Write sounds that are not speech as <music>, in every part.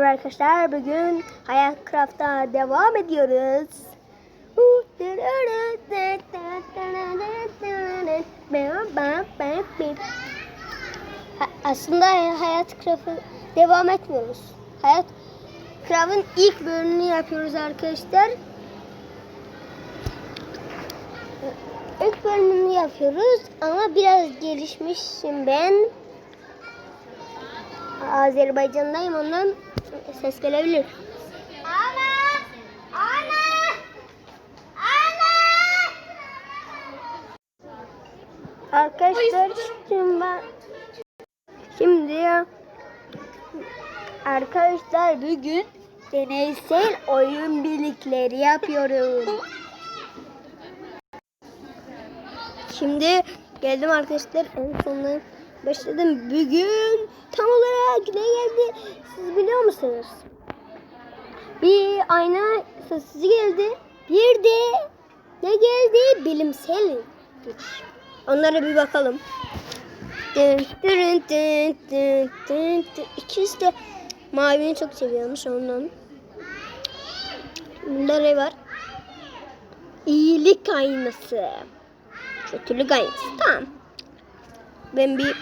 Arkadaşlar bugün Hayat Craft'a devam ediyoruz. Aslında Hayat Craft'a devam etmiyoruz. Hayat Craft'ın ilk bölümünü yapıyoruz arkadaşlar. İlk bölümünü yapıyoruz ama biraz gelişmişim ben. Azerbaycan'dayım ondan ses gelebilir. Ana! Ana! Ana! Arkadaşlar şimdi ben şimdi arkadaşlar bugün deneysel oyun birlikleri yapıyorum. Şimdi geldim arkadaşlar en sonunda başladım. Bugün tam olarak ne geldi siz biliyor musunuz? Bir ayna sesi geldi. Bir de ne geldi? Bilimsel. Onlara bir bakalım. İkisi de mavini çok seviyormuş ondan. Bunda ne var? İyilik aynası. Kötülük aynası. Tamam. Ben bir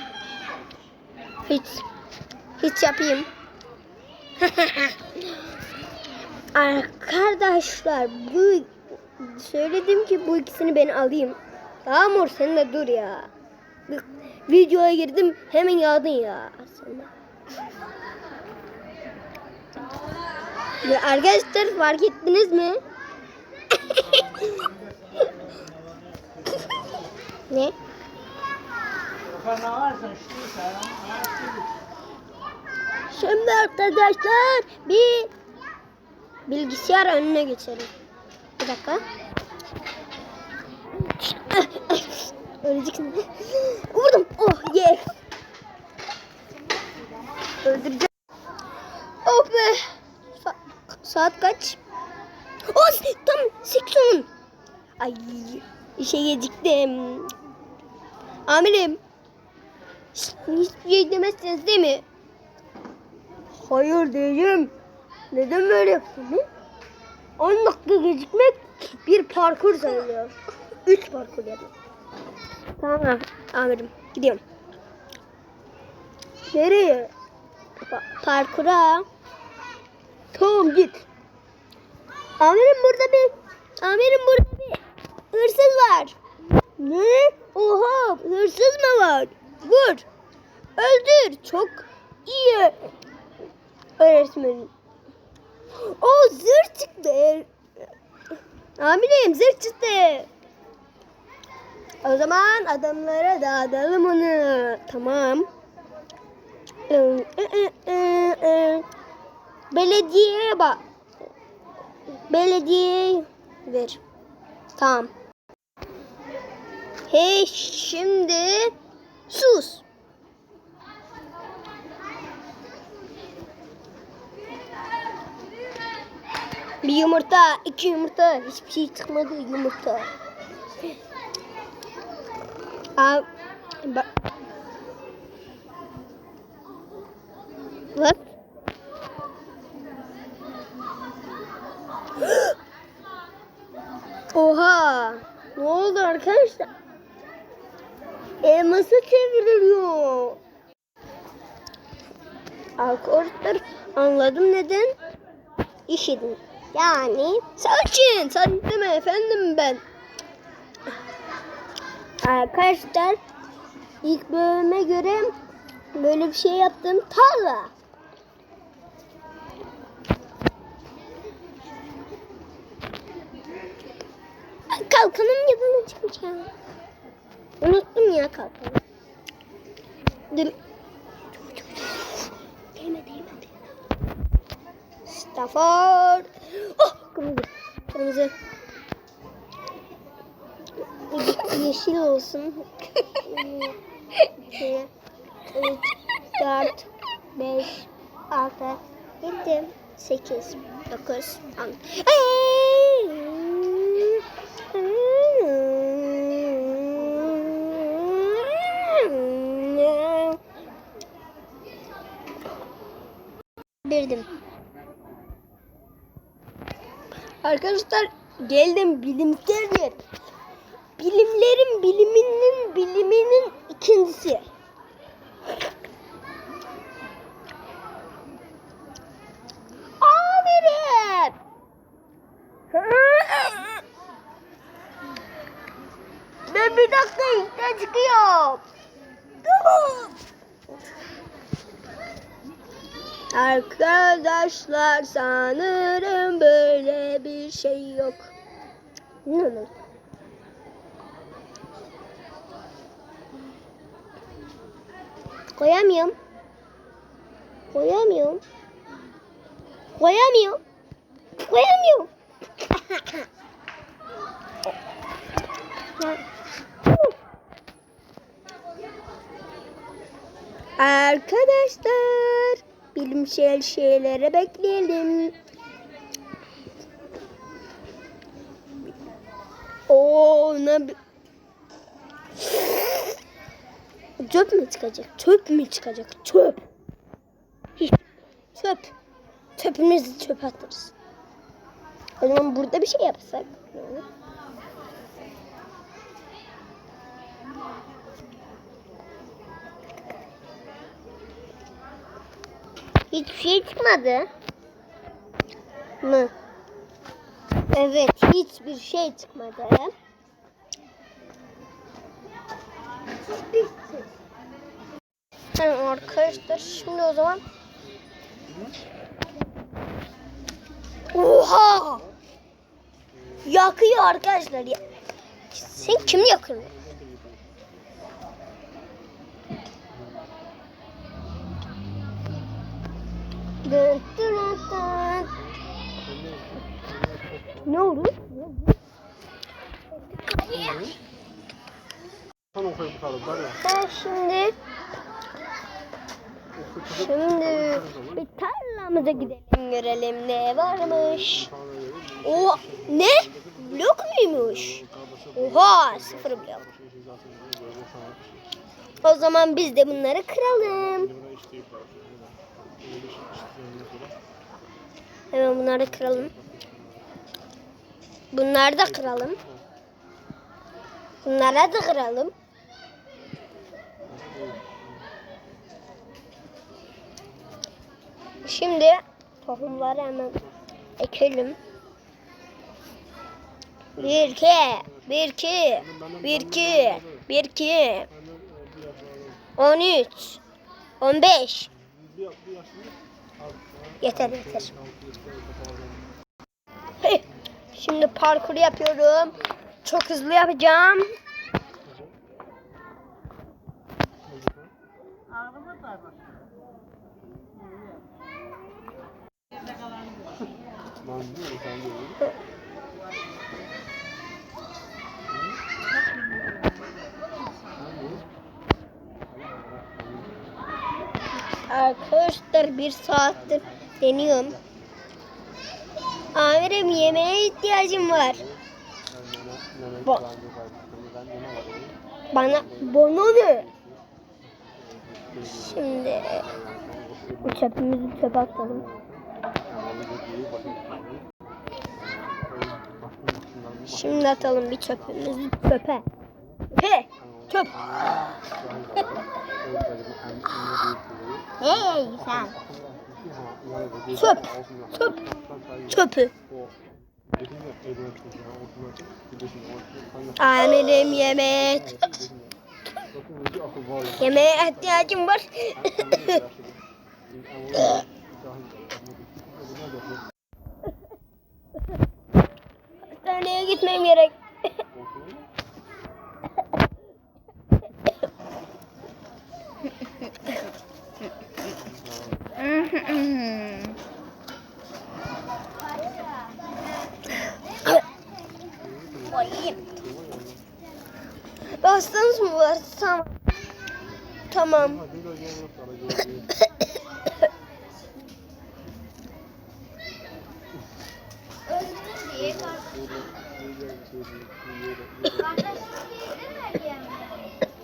hiç hiç yapayım. <laughs> Arkadaşlar bu söyledim ki bu ikisini ben alayım. Tamam mor sen de dur ya. Videoya girdim hemen yağdın ya. Ya arkadaşlar fark ettiniz mi? <laughs> ne? Şimdi arkadaşlar bir bilgisayar önüne geçelim. Bir dakika. Öleceksin. Vurdum. Oh yes. Öldüreceğim. Oh be. Sa- saat kaç? Oh tam 8 Ay işe geciktim. Amirim. Hiçbir şey demezsiniz değil mi? Hayır diyeceğim. Neden böyle yaptın? Hı? 10 dakika gecikmek bir parkur sayılıyor. 3 parkur yapıyor. Tamam amirim gidiyorum. Nereye? Pa- parkura. Tamam git. Amirim burada bir Amirim burada bir hırsız var. Ne? Oha hırsız mı var? Vur. Öldür. Çok iyi öğretmenim. O zırh çıktı. Amirim zırh çıktı. O zaman adamlara dağıtalım onu. Tamam. Belediyeye bak. Belediye ver. Tamam. Hey şimdi sus. Bir yumurta, iki yumurta, hiçbir şey çıkmadı yumurta. Aa, bak. <gasps> Oha! Ne oldu arkadaşlar? Elması çevriliyor. Arkadaşlar anladım neden? İşidin. Yani sakin, sakin efendim ben. Arkadaşlar ilk bölüme göre böyle bir şey yaptım tarla. Kalkanım neden çıkmış ya? Unuttum ya kalkanı. Dur. Stafford. Oh kırmızı. Kırmızı. Ye- Yeşil olsun. 2, 3, 4, 5, 6, 7, 8, 9, 10. Bildim. Arkadaşlar geldim bilimsel yer. Bilimlerin biliminin biliminin ikincisi. Aferin. Ben bir dakika işte çıkıyorum. Arkadaşlar sanırım böyle şey yok. Olur? Koyamıyorum. Koyamıyorum. Koyamıyorum. Koyamıyorum. Arkadaşlar bilimsel şeylere bekleyelim. Oo ne Çöp mü çıkacak? Çöp mü çıkacak? Çöp. Çöp. Çöpümüzü çöpe atarız. O zaman burada bir şey yapsak. Hiçbir şey çıkmadı. Mı? Evet, hiçbir şey çıkmadı. Tamam arkadaşlar şimdi o zaman Oha! Yakıyor arkadaşlar ya. Sen kim yakıyorsun? Dın dın dın. Ne oldu? Sen okuyup bakalım var ya. Ben şimdi şimdi bir tarlamıza gidelim görelim ne varmış. O ne? Blok muymuş? Oha sıfır blok. O zaman biz de bunları kıralım. Hemen bunları kıralım. Bunları da kıralım. Bunları da kıralım. Şimdi tohumları hemen ekelim. Bir iki, bir iki, bir iki, bir iki, on üç, on beş. Yeter yeter. <laughs> Şimdi parkur yapıyorum. Çok hızlı yapacağım. Arkadaşlar bir saattir deniyorum. Amirim yemeğe ihtiyacım var. Bak. Bana bana ne? Şimdi çöpümüzü çöpe atalım. Şimdi atalım bir çöpümüzü çöpe. He, çöp. <laughs> Hey sen. Çöp. Çöp. Çöpü. Amirim yemek. Yemeğe ihtiyacım var. <laughs> Hastaneye gitmem gerek. Tamam. <laughs> Kardeşim yedin mi diye mi?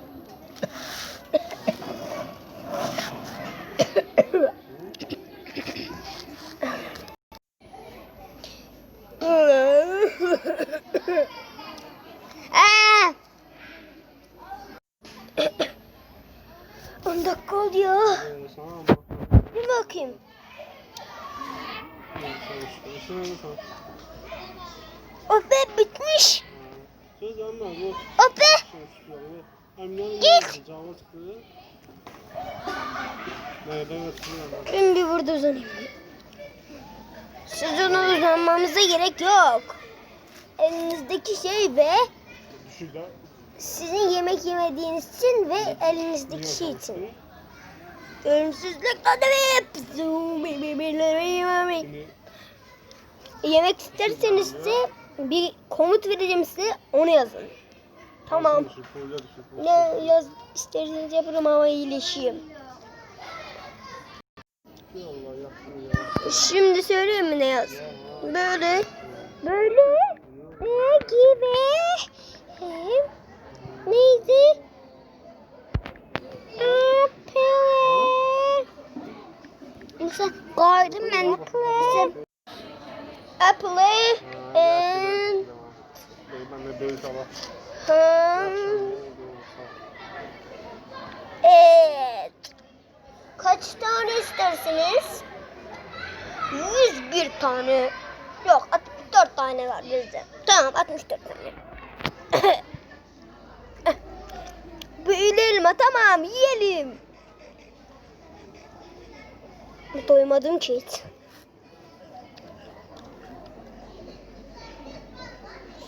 Ben bir burada uzanayım. Sizin uzanmamıza gerek yok. Elinizdeki şey ve sizin yemek yemediğiniz için ve elinizdeki şey için. Ölümsüzlük. Şimdi Yemek isterseniz de bir komut vereceğim size onu yazın. Tamam. Düşük. Ne yaz isterseniz yaparım ama iyileşeyim. Şimdi söyleyeyim mi ne yaz? Böyle. Böyle. Ne gibi? Hem. Neydi? Apple. Mesela garden ben apple. Apple and Ben de böyle sabah. Hmm, Evet. Kaç tane istersiniz? 101 tane. Yok 64 tane var bizde. Tamam 64 tane. <coughs> Büyülü elma tamam yiyelim. Doymadım ki hiç.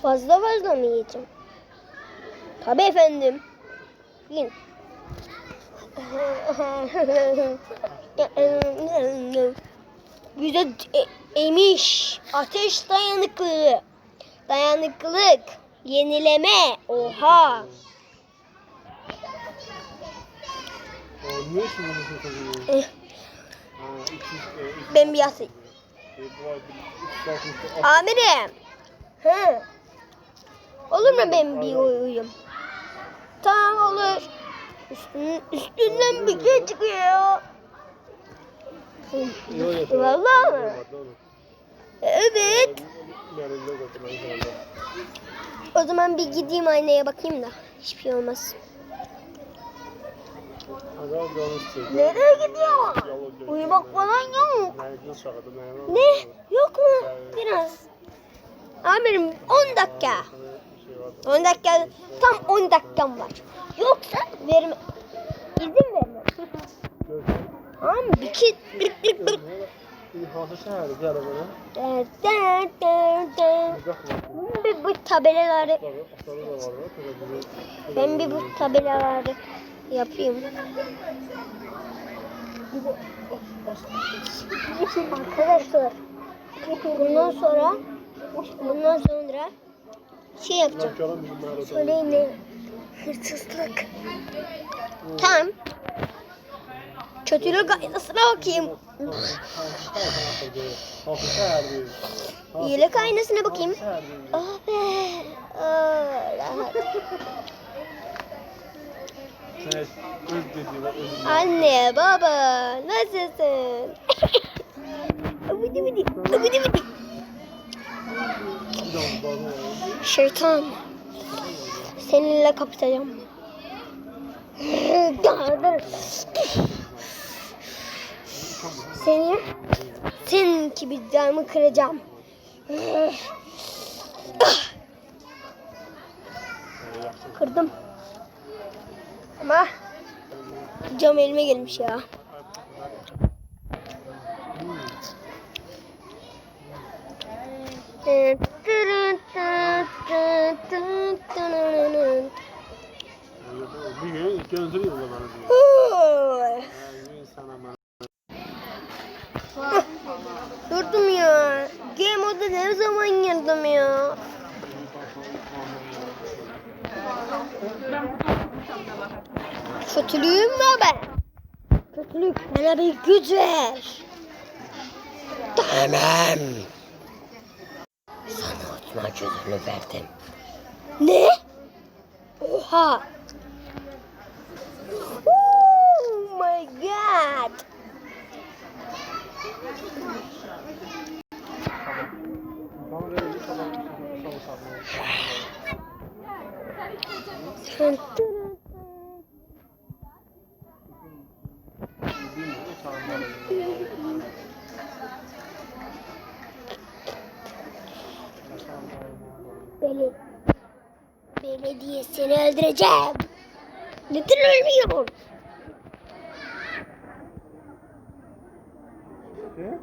Fazla fazla mı yiyeceğim? Tabii efendim. Yiyin. <laughs> Bize emiş. Ateş dayanıklılığı. Dayanıklılık. Yenileme. Oha. Takıyorsun? Eh, Ha, 200, iki- Ben bir yasayım. Amirim. Hı. Olur mu ben bir uyuyayım? Tamam olur. Üstün, üstünden bir şey çıkıyor. Mi? Doğru. Evet. O zaman bir gideyim aynaya bakayım da. Hiçbir şey olmaz. Nereye gidiyor? Uyumak falan yok. Ne? Yok mu? Biraz. Amirim 10 dakika. Bir şey var. 10 dakika. Tam 10 dakikam var. Yoksa verme. İzin verme. Tamam? Bir kit. Bir bir bir. Bir bu tabelaları. Ben bir bu tabelaları yapayım. Arkadaşlar bundan sonra bundan sonra şey yapacağım. Söyleyin ne? Hırsızlık. Tamam. Kötülük aynasına bakayım. İyilik aynasına bakayım. Şehirde. Oh be. Oh, rahat. Var, öz Anne, baba, nasılsın? <laughs> Abidi bidi, abidi bidi. Şeytan, seninle kapatacağım. Seni, senin gibi camı kıracağım. Kırdım. Ama cam elime gelmiş ya. Bir gün. Durdum ya. Game moda ne zaman girdim ya? Kötülüğüm var ben. Kötülük bana bir güç ver. Tamam. Sana unutma gözünü verdim. Ne? Oha. Oh my god. Bana <laughs> belediyesini öldüreceğim. Neden ölmüyor? Ne?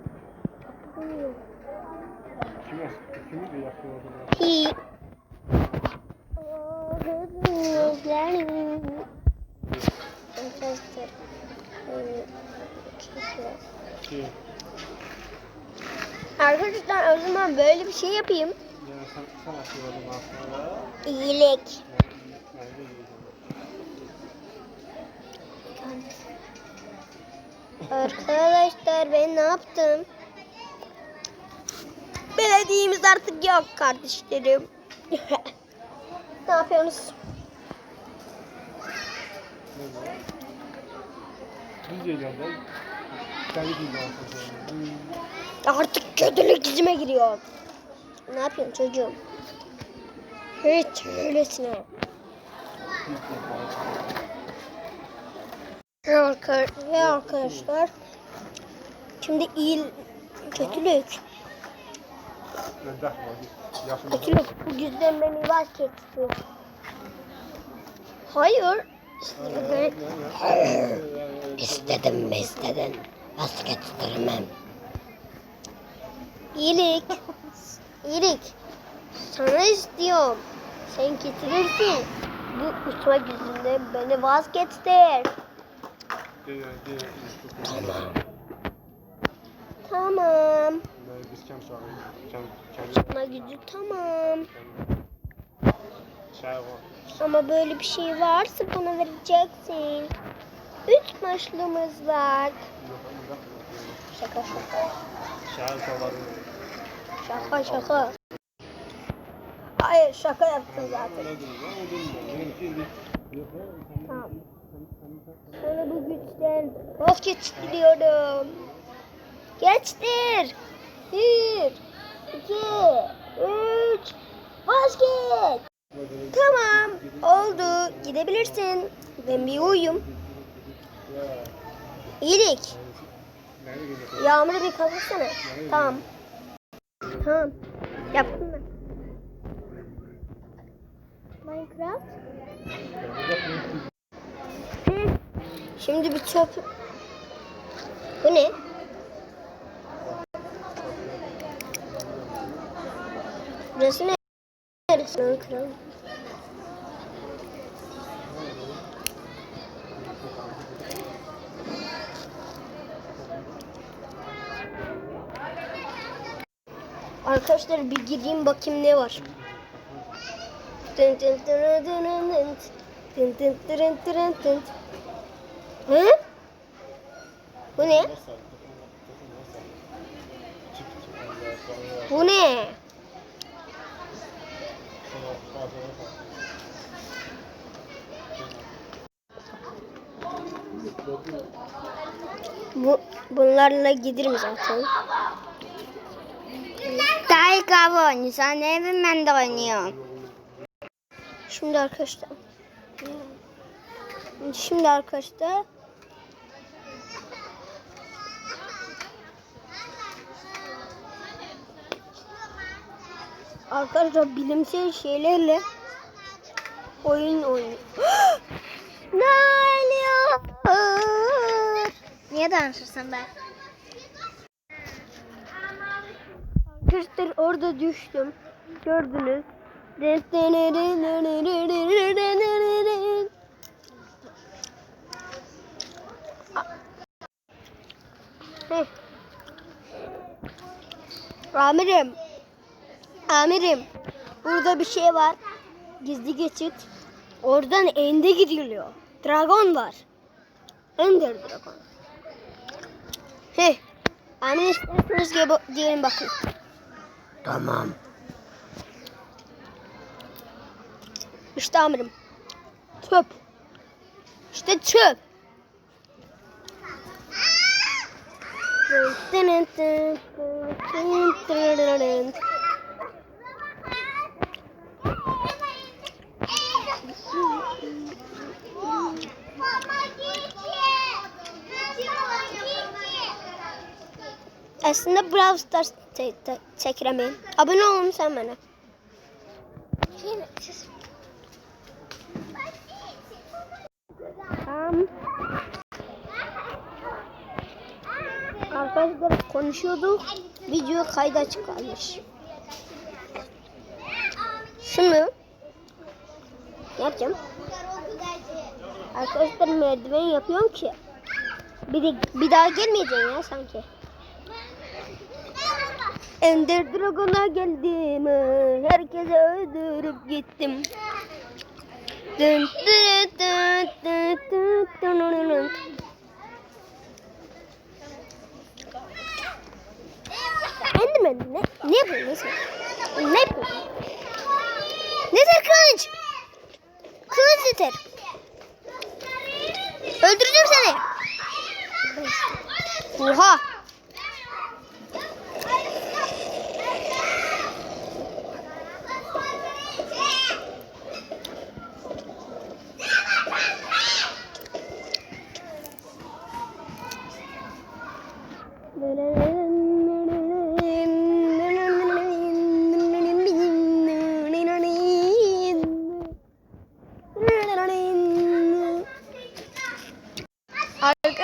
Kimi de Arkadaşlar o zaman böyle bir şey yapayım. İyilik. Arkadaşlar ben ne yaptım? Belediyemiz artık yok kardeşlerim. <laughs> ne yapıyorsunuz? Artık kötülük izime giriyor. Ne yapıyorsun çocuğum? Hiç öylesine. Ya arkadaşlar. Şimdi iyi kötülük. Kötülük bu yüzden beni vazgeçti. Hayır. İstedim mi istedin? Vazgeçtirmem. İyilik. İyilik. Sana istiyorum. Sen getirirsin. Bu uçma yüzünden beni vazgeçtir. Tamam. Tamam. Uçma gücü tamam. var. Ama böyle bir şey varsa bana vereceksin. Üç maçlımız var. Şaka şaka. Şahit olalım. Şaka şaka. Hayır şaka yaptım zaten. Tamam. Sana bu güçten vazgeçtiriyorum. Geçtir. Bir, iki, üç, vazgeç. Tamam, oldu. Gidebilirsin. Ben bir uyum. İyilik. Yağmuru bir kapatsana. Tamam. Tamam. Yaptım ben. Minecraft. Şimdi bir çöp. Bu ne? Burası ne? Neresi lan Arkadaşlar bir gireyim bakayım ne var. Hı? Bu ne? Bu ne? Bu, bunlarla giderim zaten. Dayı kavun, sen evimden de oynuyorsun. Şimdi arkadaşlar. Şimdi arkadaşlar. Arkadaşlar bilimsel şeylerle oyun oynuyor. <gasps> ne oluyor? Niye danışırsın be? Arkadaşlar orada düştüm. Gördünüz. Amirim. Amirim. Burada bir şey var. Gizli geçit. Oradan ende gidiliyor. Dragon var. Ender dragon. Heh. Amirim isterseniz gel diyelim bakın. Tamam. İşte amirim. Çöp. İşte çöp. Aslında Brawl Stars çekiremeyim. Abone olun sen bana. Tamam. Arkadaşlar konuşuyorduk. Video kayda çıkarmış. Şunu yapacağım. Arkadaşlar merdiven yapıyorum ki. Bir, de, bir daha gelmeyeceksin ya sanki. Ender Dragon'a geldim. Herkese öldürüp gittim. Dın dın. Enderman ne? Ne yapıyorsun? Ne yapıyorsun? Nedir kılıç? Kılıç yeter. Öldüreceğim seni. Oha.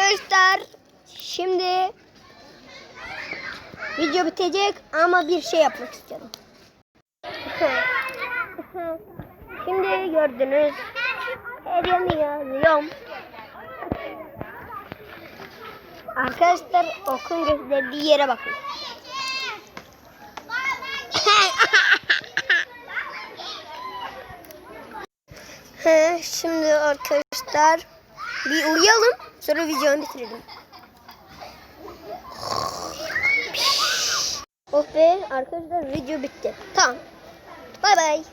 Arkadaşlar şimdi video bitecek ama bir şey yapmak istiyorum. <laughs> Şimdi gördünüz. Yanı yazıyorum. Arkadaşlar okun gösterdiği yere bakın. <laughs> He, şimdi arkadaşlar bir uyuyalım sonra videoyu bitirelim. Oh be arkadaşlar video bitti. Tamam. Bay bay.